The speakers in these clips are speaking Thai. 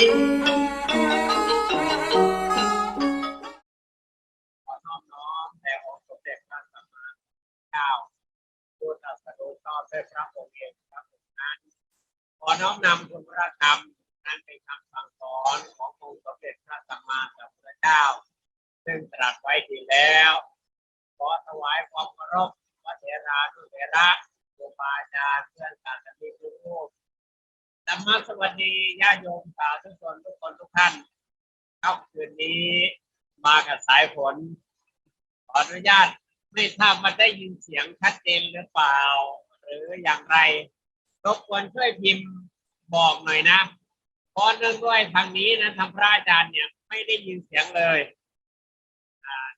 ขอน้อมน้อมแต่องค์สมเด็จพระสัมมาสัมพุทธเจ้าผู้ตรัสรู้ชอบด้วยพระองค์เองพระองค์นั้นขอน้อมนำคุณพระธรรมนั้นเป็นคำสั่งสอนขององค์สมเด็จพระสัมมาสัมพุทธเจ้า ซึ่งตรัสไว้ดีแล้ว ขอถวายความเคารพพระเถรานุเถระครูบาอาจารย์เพื่อนสาธมิกทุกรูปธรรมะสวัสดีญาติโยมสาธุชนทุกคนทุกท่านค่ำคื นี้มากับสายฝนขออนุญาตไม่ทราบว่าได้ยินเสียงชัดเจนหรือเปล่า หรืออย่างไรรบกวนช่วยพิมพ์บอกหน่อยนะเพราะเนื่องด้วยทางนี้นะทางพระอาจารย์เนี่ยไม่ได้ยินเสียงเลย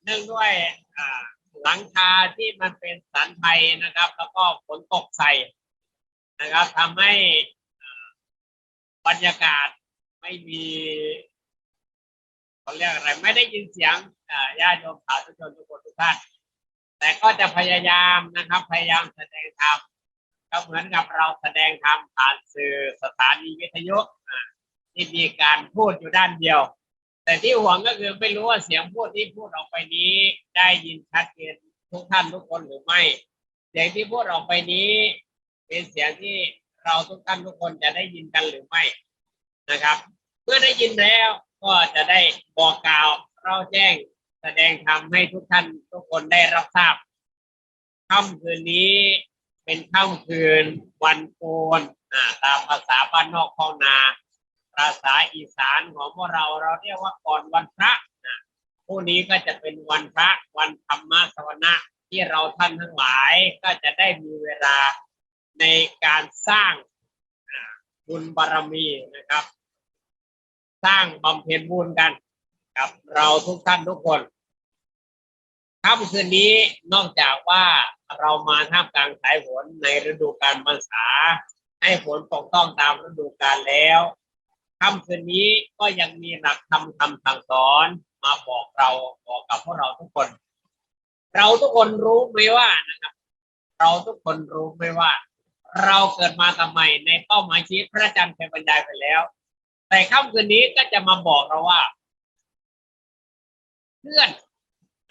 เนื่องด้วยหลังคาที่มันเป็นสันไทยนะครับ แล้วก็ฝนตกใส่นะครับทำให้อ่าบรรยากาศไม่มี เขาเรียกอะไรไม่ได้ยินเสียงญาติโยมสาธุชนทุกคนทุกท่าน แต่ก็จะพยายามนะครับ พยายามแสดงธรรมก็เหมือนกับเราแสดงธรรมผ่านสื่อสถานีวิทยุที่มีการพูดอยู่ด้านเดียว แต่ที่ห่วงก็คือไม่รู้ว่าเสียงพูดที่พูดออกไปนี้ ได้ยินชัดเจนทุกท่านทุกคนหรือไม่ เสียงที่พูดออกไปนี้ เป็นเสียงที่เราทุกท่านทุกคนจะได้ยินกันหรือไม่นะครับ เมื่อได้ยินแล้ว ก็จะได้บอกกล่าวเราแจ้งแสดงธรรมให้ทุกท่านทุกคนได้รับทราบค่ำคืนนี้เป็นค่ำคืนวันโกนอ่ตามภาษาบ้านนอกข้องนาภาษาอีสานของพวกเราเราเรียกว่าก่อนวันพระนะผู้นี้ก็จะเป็นวันพระวันธรรมสวนะที่เราท่านทั้งหลายก็จะได้มีเวลาในการสร้างบุญบารมีนะครับ สร้างบำเพ็ญบุญกัน กับเราทุกท่านทุกคนค่ำคืนนี้นอกจากว่าเรามาท่ามกลางสายฝนในฤดูกาลพรรษา ให้ฝนตกต้องตามฤดูกาลแล้วค่ำคืนนี้ก็ยังมีหลักธรรมคำสั่งสอนมาบอกเราบอกกับพวกเราทุกคน เราทุกคนรู้ไหมว่านะครับ เราทุกคนรู้ไหมว่า เราเกิดมาทำไมในเป้าหมายชีวิตพระอาจารย์เคยบรรยายไปแล้ว แต่ค่ำคืนนี้ก็จะมาบอกเราว่า เพื่อน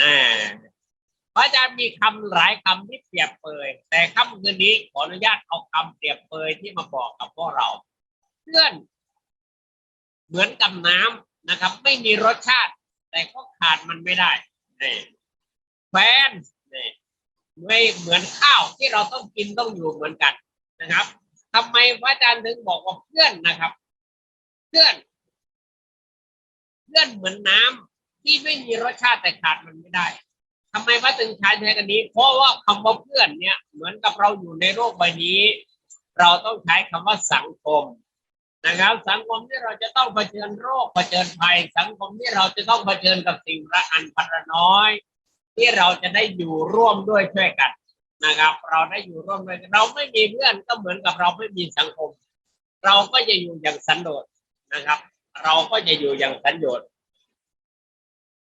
อ่าพระอาจารย์มีคำหลายคำที่เปรียบเปยแต่ค่ำคืนนี้ขออนุญาตเอาคำเปรียบเปยที่มาบอกกับพวกเรา เพื่อน เหมือนกับน้ำนะครับ ไม่มีรสชาติ แต่ก็ขาดมันไม่ได้นี่แฟนนี่ไม่เหมือนข้าวที่เราต้องกินต้องอยู่เหมือนกันนะครับทำไมพระอาจารย์ถึงบอกว่าเพื่อนนะครับ เพื่อนเพื่อนเหมือนน้ำที่ไม่มีรสชาติแต่ขาดมันไม่ได้ทำไมว่าถึงใช้ใช้กันนี้ เพราะว่าคำว่าเพื่อนเนี่ย เหมือนกับเราอยู่ในโลกใบนี้ เราต้องใช้คำว่าสังคมนะครับ สังคมที่เราจะต้องเผชิญโรคเผชิญภัย สังคมที่เราจะต้องเผชิญกับสิ่งละอันพันละน้อย ที่เราจะได้อยู่ร่วมด้วยช่วยกันนะครับ เราได้อยู่ร่วมด้วยกันเราไม่มีเพื่อนก็เหมือนกับเราไม่มีสังคม เราก็จะอยู่อย่างสันโดษ นะครับ เราก็จะอยู่อย่างสันโดษ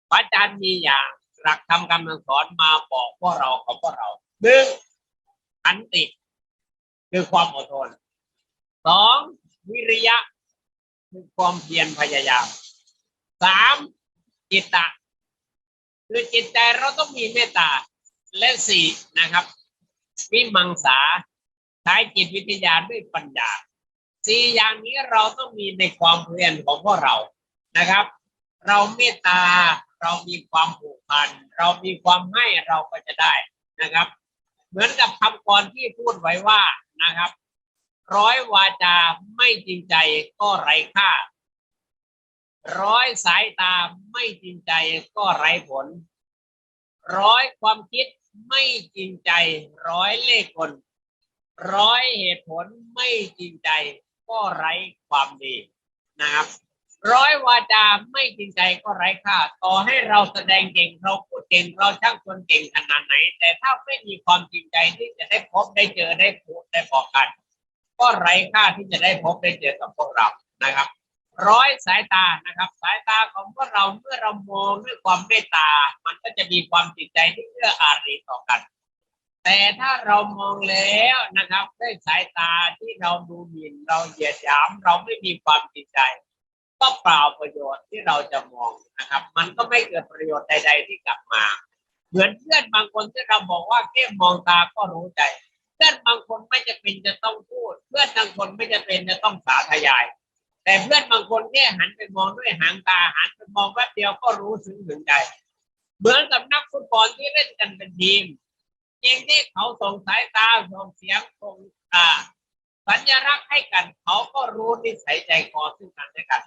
พระอาจารย์มีอย่างหลักธรรมคำสอนมาบอกพวกเราของพวกเราหนึ่งขันติ คือความอดทนสองวิริยะคือความเพียรพยายามสามจิตตะ คือจิตใจเราต้องมีเมตตาและสี่นะครับวิมังสาใช้จิตวิทยาด้วยปัญญา สี่อย่างนี้เราต้องมีในความเพียรของพวกเรานะครับ เราเมตตาเรามีความผูกพัน เรามีความให้เราก็จะได้นะครับ เหมือนกับคำกรที่พูดไว้ว่านะครับ ร้อยวาจาไม่จริงใจก็ไร้ค่า ร้อยสายตาไม่จริงใจก็ไร้ผล ร้อยความคิดไม่จริงใจ ร้อยเล่ห์กลร้อยเหตุผลไม่จริงใจ ก็ไร้ความดีนะครับ ร้อยวาจาไม่จริงใจก็ไร้ค่า ต่อให้เราแสดงเก่งเราพูดเก่งเราช่างคนเก่งขนาดไหน แต่ถ้าไม่มีความจริงใจที่จะได้พบได้เจอได้พูดได้บอกกัน ก็ไร้ค่าที่จะได้พบได้เจอกับพวกเรานะครับ ร้อยสายตานะครับ สายตาของพวกเราเมื่อเรามองด้วยความเมตตา มันก็จะมีความจิตใจที่เอื้ออารีต่อกัน แต่ถ้าเรามองแล้วนะครับด้วยสายตาที่เราดูหมิ่นเราเหยียดหยามเราไม่มีความจริงใจ ก็เปล่าประโยชน์ที่เราจะมองนะครับ มันก็ไม่เกิดประโยชน์ใด ๆ ที่กลับมา เหมือนเพื่อนบางคนที่เราบอกว่าแค่มองตาก็รู้ใจ เพื่อนบางคนไม่จะเป็นจะต้องพูด เพื่อนบางคนไม่จะเป็นจะต้องสาธยาย แต่เพื่อนบางคนแค่หันไปมองด้วยหางตาหันไปมองแวบเดียวก็รู้ซึ้งถึงใจ เหมือนกับนักฟุตบอลที่เล่นกันเป็นทีม เพียงที่เขาส่งสายตาส่งเสียงส่งอ่าสัญลักษณ์ให้กันเขาก็รู้นิสัยใจคอซึ่งกันและกัน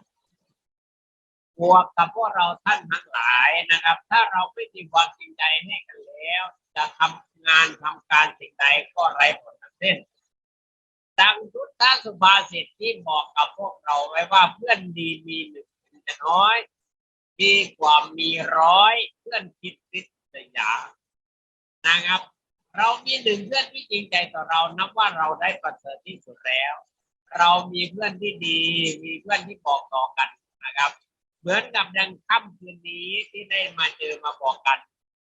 บวกกับพวกเราท่านทั้งหลายนะครับ ถ้าเราไม่มีความจริงใจให้กันแล้ว จะทำงานทำการสิ่งใดก็ไร้ผลทั้งสิ้นดังทุตตสุภาษิตที่บอกกับพวกเราไว้ว่าเพื่อนดีมีหนึ่งเป็นจะน้อยดีกว่ามีร้อยเพื่อนคิดริษยานะครับ เรามีหนึ่งเพื่อนที่จริงใจต่อเรานับว่าเราได้ประเสริฐที่สุดแล้ว เรามีเพื่อนที่ดี มีเพื่อนที่บอกต่อกันนะครับ เหมือนกับดังค่ำคืนนี้ที่ได้มาเจอมาบอกกัน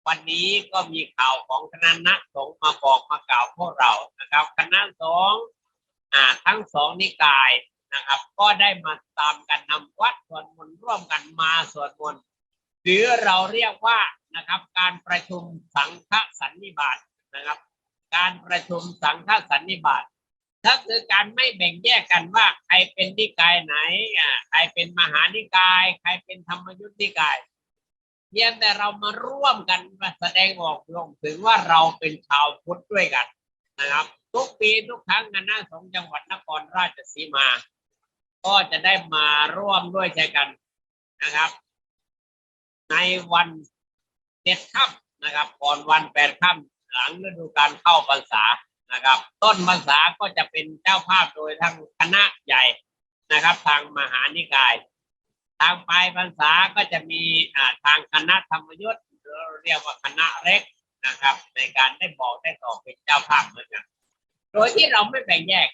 วันนี้ก็มีข่าวของคณะนักสงฆ์มาบอกมากล่าวพวกเรานะครับคณะสงฆ์อ่าทั้งสองนิกายนะครับ ก็ได้มาตามกันนำวัดสวดมนต์ร่วมกันมาสวดมนต์หรือเราเรียกว่านะครับ การประชุมสังฆสันนิบาต นะครับ การประชุมสังฆสันนิบาตก็คือการไม่แบ่งแยกกันว่าใครเป็นนิกายไหนอ่าใครเป็นมหานิกาย ใครเป็นธรรมยุทธนิกายเพียงแต่เรามาร่วมกันมาแสดงออกลงถึงว่าเราเป็นชาวพุทธด้วยกันนะครับ ทุกปีทุกครั้งคณะสงฆ์จังหวัดนครราชสีมา ก็จะได้มาร่วมด้วยใจกันนะครับ ในวันเจ็ดค่ำนะครับ ก่อนวันแปดค่ำ หลังฤดูการเข้าพรรษานะครับ ต้นพรรษาก็จะเป็นเจ้าภาพโดยทั้งคณะใหญ่นะครับ ทางมหานิกาย ทางปลายพรรษาก็จะมีอ่าทางคณะธรรมยุทธ์หรือเรียกว่าคณะเล็กนะครับ ในการได้บอกได้ต่อเป็นเจ้าภาพเหมือนกันโดยที่เราไม่แบ่งแยก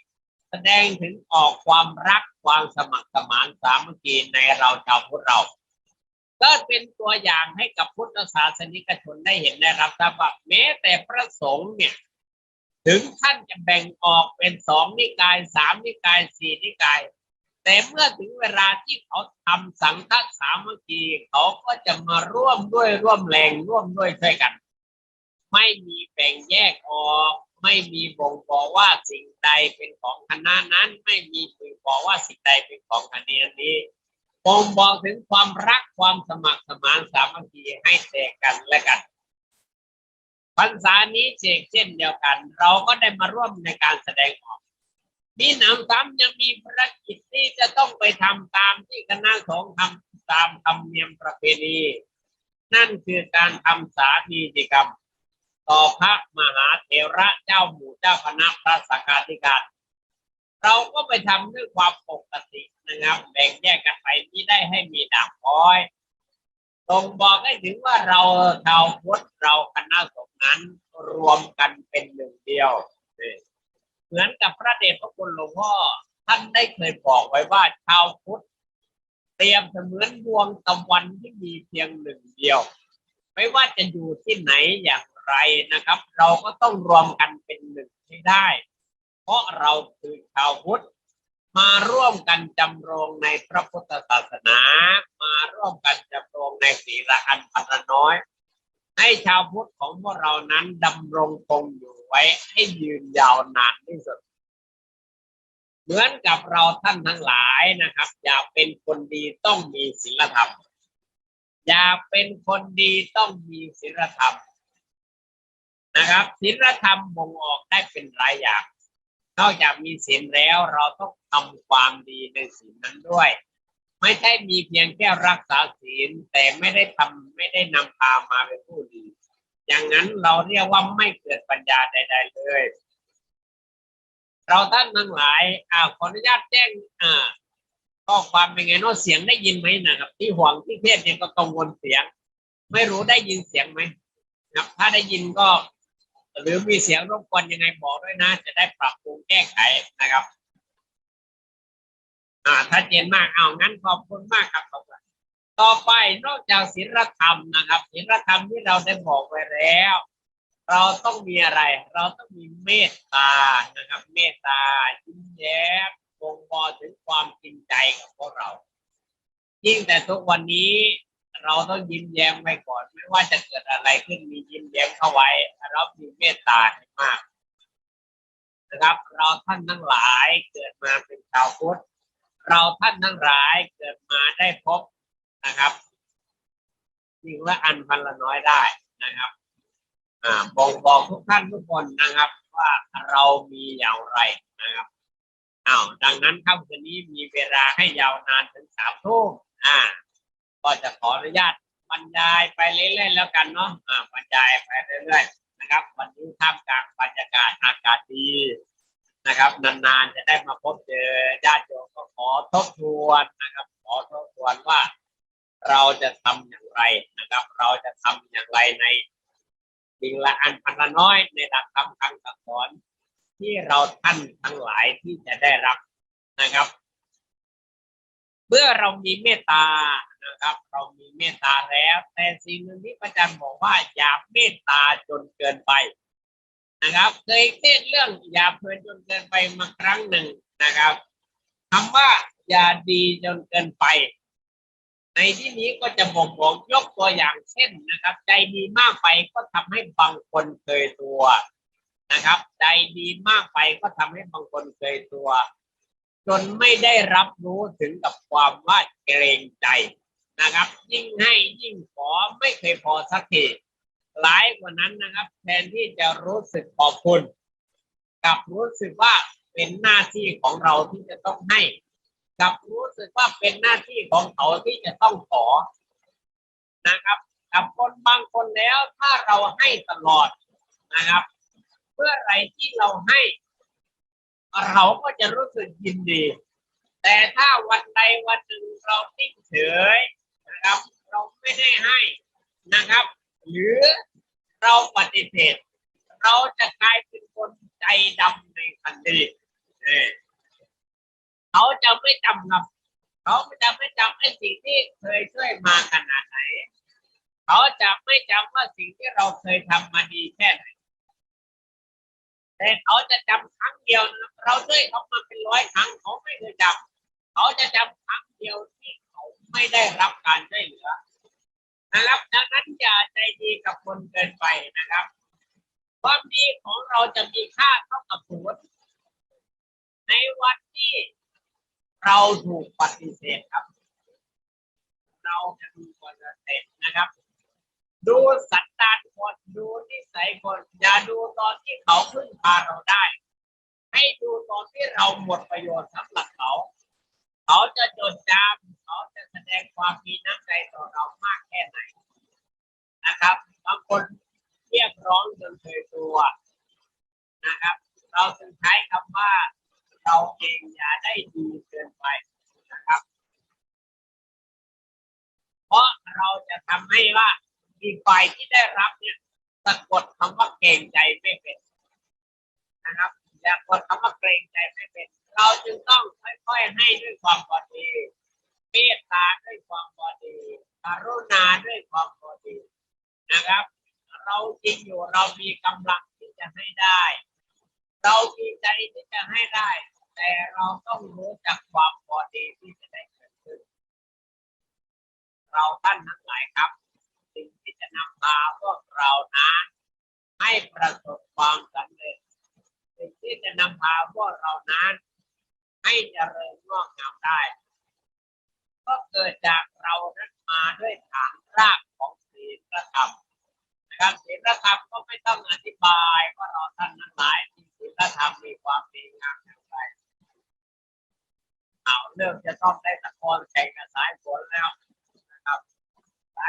แสดงถึงออกความรักความสมัครสมานสามัคคีในเราชาวพุทธเรา ก็เป็นตัวอย่างให้กับพุทธศาสนิกชนได้เห็นได้รับทราบว่าแม้แต่พระสงฆ์เนี่ยถึงท่านจะแบ่งออกเป็นสองนิกายสามนิกายสี่นิกาย แต่เมื่อถึงเวลาที่เขาทำสังฆสามัคคีเขาก็จะมาร่วมด้วยร่วมแรงร่วมด้วยช่วยกัน ไม่มีแบ่งแยกออกไม่มีบ่งบอกว่าสิ่งใดเป็นของคณะนั้น ไม่มีบ่งบอกว่าสิ่งใดเป็นของคณะนี้ บ่งบอกถึงความรักความสมัครสมานสามัคคีให้แก่กันและกันพรรษานี้เชกเช่นเดียวกัน เราก็ได้มาร่วมในการแสดงออก มีหนำซ้ำยังมีภารกิจที่จะต้องไปทำตามที่คณะสงฆ์ทำตามธรรมเนียมประเพณี นั่นคือการทำสาธีจิกรรม ต่อพระมหาเถระเจ้าหมู่เจ้าคณะพระสังฆาธิการ เราก็ไปทำด้วยความปกตินะครับแบ่งแยกกันไปที่ได้ให้มีด่างพ้อยตรงบอกให้ถึงว่าเราชาวพุทธเราคณะสงฆ์นั้นรวมกันเป็นหนึ่งเดียวเหมือนกับพระเดชพระคุณหลวงพ่อท่านได้เคยบอกไว้ว่าชาวพุทธเตรียมเสมือนดวงตะวันที่มีเพียงหนึ่งเดียว ไม่ว่าจะอยู่ที่ไหนอย่างไรนะครับ เราก็ต้องรวมกันเป็นหนึ่งให้ได้ เพราะเราคือชาวพุทธมาร่วมกันจำรงในพระพุทธศาสนา มาร่วมกันจำรงในศีลอันพันน้อย ให้ชาวพุทธของพวกเรานั้นดำรงคงอยู่ไว้ให้ยืนยาวนานที่สุดเหมือนกับเราท่านทั้งหลายนะครับ อยากเป็นคนดีต้องมีศีลธรรม อยากเป็นคนดีต้องมีศีลธรรมนะครับศีลธรรมบ่งออกได้เป็นหลายอย่าง นอกจากมีศีลแล้วเราต้องทำความดีในศีลนั้นด้วย ไม่ใช่มีเพียงแค่รักษาศีลแต่ไม่ได้ทำไม่ได้นำพามาเป็นผู้ดี อย่างนั้นเราเรียกว่าไม่เกิดปัญญาใด ๆ เลย เราท่านทั้งหลายอ่าขออนุญาตแจ้งอ่าข้อความเป็นไงเนาะเสียงได้ยินไหมนะครับ ที่ห่วงที่เทศเนี่ยก็กังวลเสียง ไม่รู้ได้ยินเสียงไหมนะครับ ถ้าได้ยินก็ หรือมีเสียงรบกวนยังไงบอกด้วยนะ จะได้ปรับปรุงแก้ไขนะครับอ่าถ้าเจนมากเอางั้นขอบคุณมากครับขอบคุณต่อไปนอกจากศีลธรรมนะครับศีลธรรมที่เราได้บอกไว้แล้ว เราต้องมีอะไร เราต้องมีเมตตานะครับ เมตตายิ้มแย้มบ่งบอกถึงความจริงใจกับพวกเรา ยิ่งแต่ทุกวันนี้ เราต้องยิ้มแย้มไว้ก่อน ไม่ว่าจะเกิดอะไรขึ้นมียิ้มแย้มเข้าไว้เรามีเมตตาให้มากนะครับ เราท่านทั้งหลายเกิดมาเป็นชาวพุทธเราท่านทั้งหลายเกิดมาได้พบนะครับสิ่งละอันพันละน้อยได้นะครับอ่าบอกบอกทุกท่านทุกคนนะครับ ว่าเรามีอย่างไรนะครับอ้าวดังนั้นค่ำคืนนี้มีเวลาให้ยาวนานถึงสามทุ่มอ่า ก็จะขออนุญาตบรรยายไปเรื่อยๆแล้วกันเนาะอ่าบรรยายไปเรื่อยๆนะครับ วันนี้ท่ามกลางบรรยากาศอากาศดีนะครับ นานๆจะได้มาพบเจอญาติโยมก็ขอทบทวนนะครับ ขอทบทวนว่าเราจะทำอย่างไรนะครับ เราจะทำอย่างไรในสิ่งละอันพันละน้อยในหลักธรรมคำสั่งสอนที่เราท่านทั้งหลายที่จะได้รับนะครับ เมื่อเรามีเมตตานะครับ เรามีเมตตาแล้ว แต่สิ่งหนึ่งที่พระอาจารย์บอกว่าอย่าเมตตาจนเกินไปนะครับ เคยเทศเรื่องอย่าเพลินจนเกินไปมาครั้งหนึ่งนะครับคำว่าอย่าดีจนเกินไป ในที่นี้ก็จะบอกบอกยกตัวอย่างเช่นนะครับ ใจดีมากไปก็ทำให้บางคนเคยตัวนะครับ ใจดีมากไปก็ทำให้บางคนเคยตัว จนไม่ได้รับรู้ถึงกับความว่าเกรงใจนะครับ ยิ่งให้ยิ่งขอไม่เคยพอสักทีหลายกว่านั้นนะครับ แทนที่จะรู้สึกขอบคุณกับรู้สึกว่าเป็นหน้าที่ของเราที่จะต้องให้ กับรู้สึกว่าเป็นหน้าที่ของเขาที่จะต้องขอนะครับ กับคนบางคนแล้วถ้าเราให้ตลอดนะครับ เมื่อไรที่เราให้ เราก็จะรู้สึกยินดี แต่ถ้าวันใดวันหนึ่งเรานิ่งเฉยนะครับ เราไม่ได้ให้นะครับ หรือเราปฏิเสธ เราจะกลายเป็นคนใจดำในทันทีเออเขาจะไม่จำครับเขาจะไม่จำไอ้สิ่งที่เคยช่วยมาขนาดไหน เขาจะไม่จำว่าสิ่งที่เราเคยทำมาดีแค่ไหน แต่เขาจะจำครั้งเดียวนะเราช่วยเขามาเป็นร้อยครั้งเขาไม่เคยจำเขาจะจำครั้งเดียวที่เขาไม่ได้รับการช่วยเหลือนะครับดังนั้นอย่าใจดีกับคนเกินไปนะครับ ความดีของเราจะมีค่าเท่ากับศูนย์ในวันที่เราถูกปฏิเสธครับ เราจะดูปฏิเสธนะครับ ดูสันดานคนดูนิสัยคนอย่าดูตอนที่เขาพึ่งพาเราได้ ให้ดูตอนที่เราหมดประโยชน์สำหรับเขา เขาจะจดจำเขาจะแสดงความมีน้ำใจต่อเรามากแค่ไหนนะครับบางคนเรียกร้องจนเคยตัวนะครับ เราจึงใช้คำว่าเราเองอย่าได้ดีเกินไปนะครับ เพราะเราจะทำให้ว่า มีฝ่ายที่ได้รับเนี่ยสะกดคำว่าเกรงใจไม่เป็นนะครับอย่ากดคำว่าเกรงใจไม่เป็น เราจึงต้องค่อยๆให้ด้วยความพอดีเมตตาด้วยความพอดีกรุณาด้วยความพอดีนะครับ เราจริงอยู่เรามีกำลังที่จะให้ได้ เรามีใจที่จะให้ได้ แต่เราต้องรู้จักความพอดีที่จะได้เกิดขึ้น เราท่านทั้งหลายครับ ที่จะนำพาพวกเรานั้นให้ประสบความสำเร็จสิ่งที่จะนำพาพวกเรานั้น ให้เจริญงอกงามได้ ก็เกิดจากเรานั้นมาด้วยฐานรากของศีลธรรมนะครับศีลธรรมก็ไม่ต้องอธิบายว่าเราท่านทั้งหลายมีศีลธรรมมีความดีงามอย่างไรเอาเริ่มจะต้องได้ตะกอนแข่งกับสายฝนแล้ว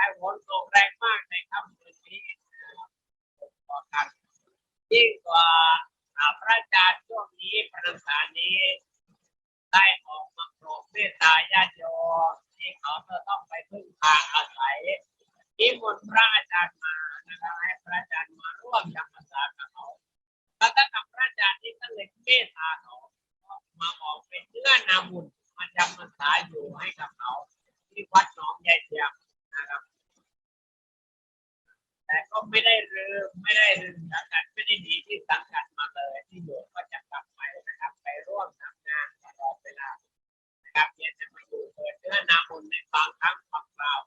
ายฝนตกแรงมากในค่ำคืนนี้ครับต่อกันยิ่งกว่าพระอาจารย์ช่วงนี้พระนักษานี้ ได้ออกมาโปรดเมตตาญาติโยมที่เขาจะต้องไปพึ่งพาอาศัยที่มนต์พระอาจารย์มานะครับให้พระอาจารย์มาร่วมจำพรรษากับเขาแล้วก็กับพระอาจารย์นี่ก็เลยเมตตาเขามาออกเป็นเนื้อนาบุญมาจำพรรษาอยู่ให้กับเขาที่วัดหนองยายเทียม แต่ก็ไม่ได้ลืมไม่ได้ลืมสังกัดไม่ได้หนีที่สังกัดมาเลยที่อยู่ก็จะกลับไปนะครับ ไปร่วมทำงานตลอดเวลานะครับเรียจะมาอยู่เปิดเนื้อนาบุญในบางครั้งบางคราว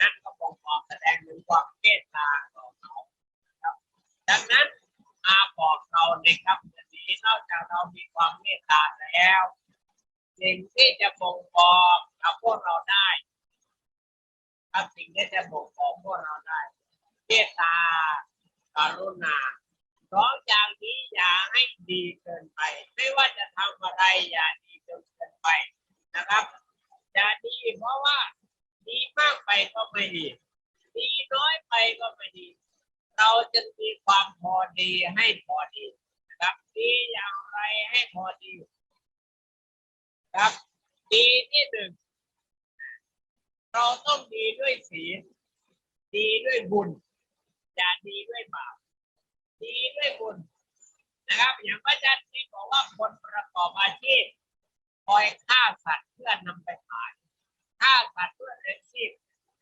นั่นก็คงออกแสดงถึงความเมตตาต่อเขาครับดังนั้นอาบอกเราในครับวันนี้นอกจากเรามีความเมตตาแล้วสิ่งที่จะบ่งบอกกับพวกเราได้ครับสิ่งที่จะบ่งบอกพวกเราได้ เมตตากรุณาสองอย่างนี้อย่าให้ดีเกินไป ไม่ว่าจะทำอะไรอย่าดีจนเกินไปนะครับอย่าดีเพราะว่าดีมากไปก็ไม่ดีดีน้อยไปก็ไม่ดี เราจะมีความพอดีให้พอดีนะครับดีอย่างไรให้พอดี ครับ ดีที่หนึ่งเราต้องดีด้วยศีลดีด้วยบุญ อย่าดีด้วยบาปดีด้วยบุญนะครับ อย่างพระอาจารย์ที่บอกว่าคนประกอบอาชีพคอยฆ่าสัตว์เพื่อนำไปขายฆ่าสัตว์เพื่อเลี้ยงชีพ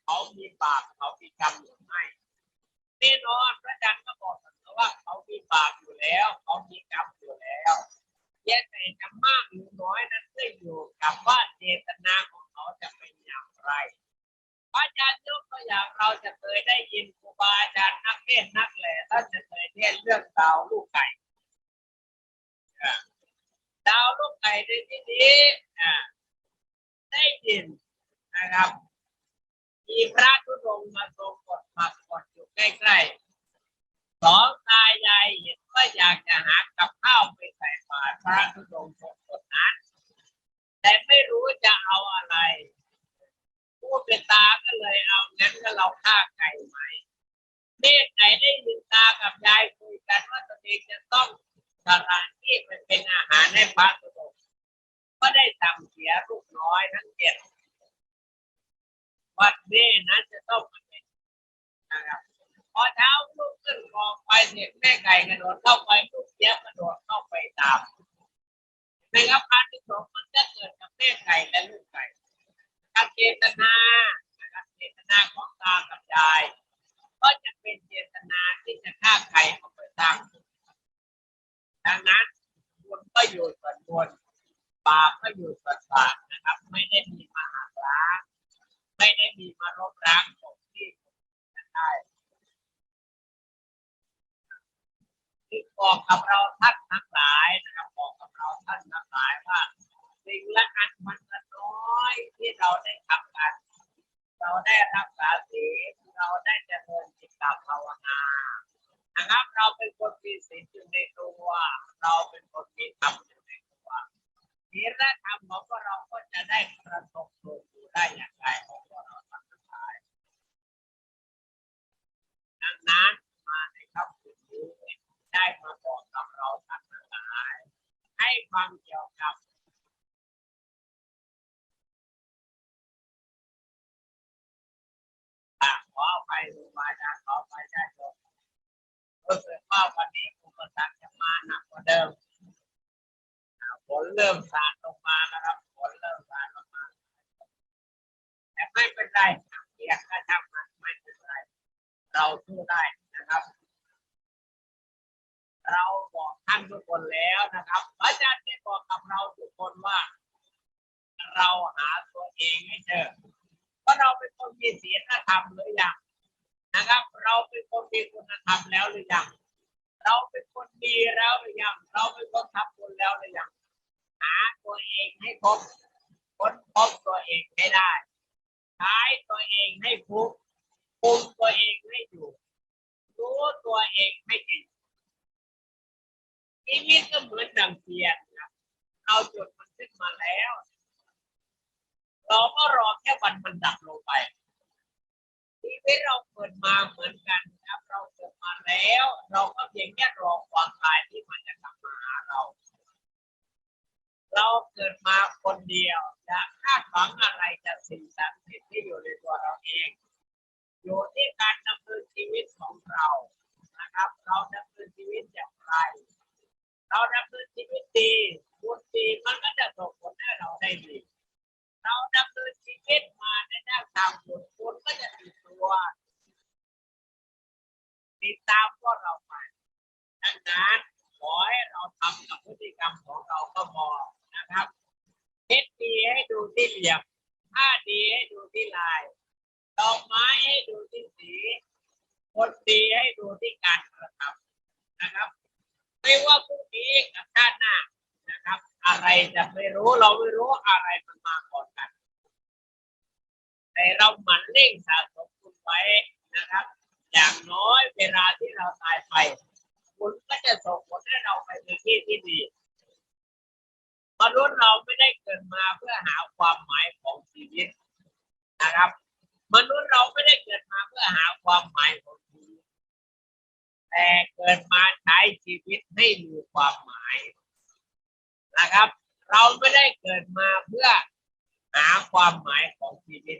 เขามีบาปเขามีกรรมหรือไม่แน่นอนพระอาจารย์ก็บอกเสมอว่าเขามีบาปอยู่แล้วเขามีกรรมอยู่แล้วแยกแต่จะมากหรือน้อยนั้นขึ้นอยู่กับว่าเจตนาข อาจารย์ยกตัวอย่างเราจะเคยได้ยินครูบาอาจารย์นักเทศน์นักแหล่ท่านจะเคยเทศน์เรื่องดาวลูกไก่ดาวลูกไก่ในที่นี้ได้ยินนะครับมีพระธุดงมาทรงกดมากดอยู่ใกล้ๆสองตายายเห็นว่าอยากจะหากับข้าวไปใส่บาตรพระธุดงค์ทรงกดนั้นแต่ไม่รู้จะเอาอะไร ผู้เป็นตาก็เลยเอางั้นก็เราฆ่าไก่ไหมเนตรไหนได้ยินตากับยายคุยกันว่าตัวเองจะต้องสละที่ไปเป็นอาหารให้พระธุดงค์ก็ได้ทำเสียลูกน้อยทั้งเจ็ดวันนี้นั้นจะต้องมาเป็นนะครับพอเช้าลูกขึ้นกองไปเสียแม่ไก่กระโดดเข้าไปลูกเสียกระโดดเข้าไปตามนะครับการที่สองมันจะเกิดกับแม่ไก่และลูกไก่ การเจตนานะครับเจตนาของตากับยายก็จะเป็นเจตนาที่จะฆ่าใครเอาไปสร้างดังนั้นบุญก็อยู่ส่วนบุญบาปก็อยู่ส่วนบาปนะครับ ไม่ได้มีมาหักล้างไม่ได้มีมารบร้างของที่จะได้ที่บอกกับเราท่านทั้งหลายนะครับบอกกับเราท่านทั้งหลายว่า สิ่งละอันมันละน้อยที่เราได้ทำกัน เราได้รักษาศีลเราได้เจริญจิตตภาวนานะครับ เราเป็นคนมีศีลอยู่ในตัว เราเป็นคนมีธรรมอยู่ในตัวศีลและธรรมของพวกเราก็จะได้ประสบผลอยู่ได้อย่างไรของพวกเราทั้งหลายดังนั้นมาในคำพูดนี้ได้มาบอกกับเราทั้งหลาย ให้ฟังเกี่ยวกับ อะขอไปดูมาจากขอไปได้จบรู้สึกว่าวันนี้อุปสรรคจะมาหนักกว่าเดิมอะฝ นเริ่มสาดลงมานะครับฝนเริ่มสาดลงมา แต่ไม่เป็นไรเปียกก็ช่างมันไม่เป็นไร เราสู้ได้นะครับ เราบอกท่านทุกคนแล้วนะครับ อาจารย์ได้บอกกับเราทุกคนว่า เราหาตัวเองให้เจอเพราะเราเป็นคนมีศีลธรรมหรือยังนะครับ เราเป็นคนมีคุณธรรมแล้วหรือยังเราเป็นคนดีแล้วหรือยัง เราเป็นคนทำบุญแล้วหรือยัง หาตัวเองให้พบค้นพบตัวเองให้ได้ใช้ตัวเองให้คุกคุมตัวเองให้อยู่ รู้ตัวเองให้จริงชีวิตก็เหมือนดังเทียนครับเราจุดมันขึ้นมาแล้ว เราก็รอแค่วันมันดับลงไปชีวิตเราเกิดมาเหมือนกันครับ เราเกิดมาแล้ว เราก็เพียงแค่รอความตายที่มันจะกลับมาหาเรา เราเกิดมาคนเดียวจะคาดหวังอะไรจากสิ่งศักดิ์สิทธิ์ที่อยู่ในตัวเราเอง อยู่ที่การดำเนินชีวิตของเรานะครับ เราดำเนินชีวิตอย่างไร เราดำเนินชีวิตดีบุญดีมันก็จะส่งผลให้เราได้ดี เราดำเนินชีวิตมาในด้านทางบุญบุญก็จะติดตัวติดตามพวกเราไปดังนั้นขอให้เราทำกับพฤติกรรมของเราก็พอ นะครับเท็ดดีให้ดูที่เหลี่ยมผ้าดีให้ดูที่ลายดอกไม้ให้ดูที่สีคนดีให้ดูที่การกระทำนะครับ ไม่ว่าพรุ่งนี้กับชาติหน้านะครับ อะไรจะไม่รู้เราไม่รู้อะไรมันมาก่อนกัน แต่เราหมั่นเร่งสะสมบุญไว้นะครับ อย่างน้อยเวลาที่เราตายไปบุญก็จะส่งผลให้เราไปในที่ที่ดี มนุษย์เราไม่ได้เกิดมาเพื่อหาความหมายของชีวิตนะครับ มนุษย์เราไม่ได้เกิดมาเพื่อหาความหมายของชีวิตแต่เกิดมาใช้ชีวิตให้มีความหมายนะครับ เราไม่ได้เกิดมาเพื่อหาความหมายของชีวิต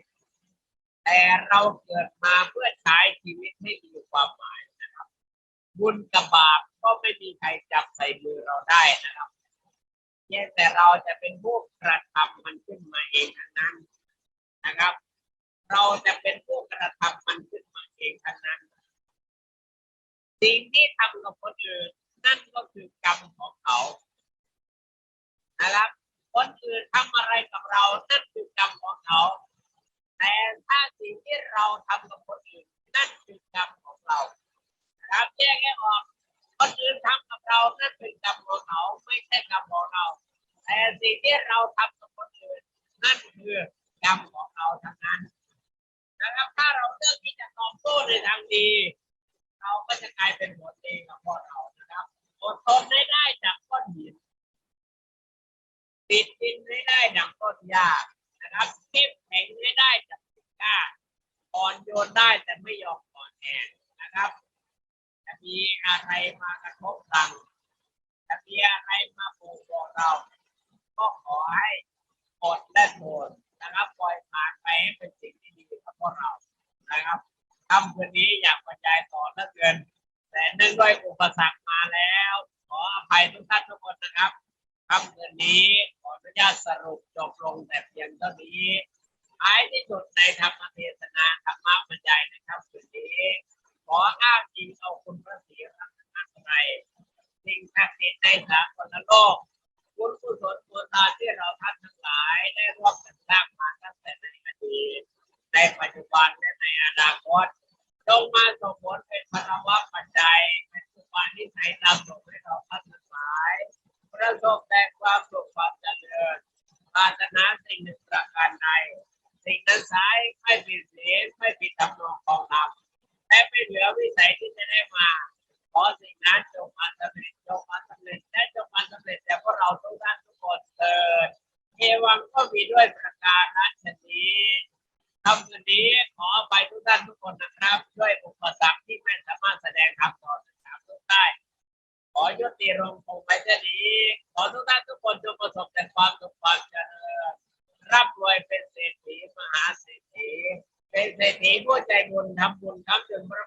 แต่เราเกิดมาเพื่อใช้ชีวิตให้มีความหมายนะครับ บุญกับบาปก็ไม่มีใครจับใส่มือเราได้นะครับ เพียงแต่เราจะเป็นผู้กระทำมันขึ้นมาเองทั้งนั้นนะครับ เราจะเป็นผู้กระทำมันขึ้นมาเองทั้งนั้น สิ่งที่ทำกับคนอื่นนั่นก็คือกรรมของเขานะครับคนอื่นทำอะไรกับเรานั่นคือกรรมของเขา แต่ถ้าสิ่งที่เราทำกับคนอื่นนั่นคือกรรมของเรานะครับแยกให้ออก แต่สิ่งที่เราทำกับคนอื่นนั่นคือกรรมของเราทั้งนั้นนะครับถ้าเราเลือกที่จะตอบโต้ในทางดี เราก็จะกลายเป็นผลดีกับพวกเรานะครับอดทนได้ได้จากก้อนหินติดดินได้ได้ดังต้นหญ้านะครับเข้มแข็งได้ได้จากต้นกล้าอ่อนโยนได้แต่ไม่ยอมอ่อนแอนะครับจะมีอะไรมากระทบเราจะมีอะไรมาปลูกบอกเรา ก็ขอให้อดและทนนะครับปล่อยผ่านไปให้เป็นสิ่งที่ดีกับพวกเรานะครับค่ำคืนนี้อยากบรรยายต่อเหลือเกิน แต่เนื่องด้วยอุปสรรคมาแล้ว ขออภัยทุกท่านทุกคนนะครับค่ำคืนนี้ขออนุญาตสรุปจบลงแต่เพียงเท่านี้ท้ายที่สุดในธรรมเทศนาธรรมบรรยายในค่ำคืนนี้ ขออ้างอิงเอาคุณพระศรีรัตนตรัยสิ่งศักดิ์สิทธิ์ในสากลโลก บุญกุศลบุญทานที่เราท่านทั้งหลายได้ร่วมกันสร้างมาตั้งแต่ในอดีตในปัจจุบันและในอนาคตจงมาส่งผลเป็นพลวัตปัจจัยเป็นสุภานิสัยตามส่งให้เราท่านทั้งหลาย ประสบแต่ความสุขความเจริญปรารถนาสิ่งหนึ่งประการใดสิ่งนั้นสายไม่ผิดศีลไม่ผิดธรรมนองของธรรมและไม่เหลือวิสัยที่จะได้มาขอสิ่งนั้นจงมาสำเร็จจงมาสำเร็จและจงมาสำเร็จแต่พวกเราทุกท่านทุกคนเถิดเอ วังก็มีด้วยประการนั้นชนี้คำคืนนี้ขอไปทุกท่านทุกคนนะครับด้วยอุปสรรคที่ไม่สามารถแสดงคำต่อสามทุกได้ขอยุติลงคงไปเท่านี้ขอทุกท่านทุกคนจงประสบแต่ความสุขความเจริญร่ำรวยเป็นเศรษฐีมหาเศรษฐีเป็นเศรษฐีผู้ใจบุญทำบุญทำจนพระ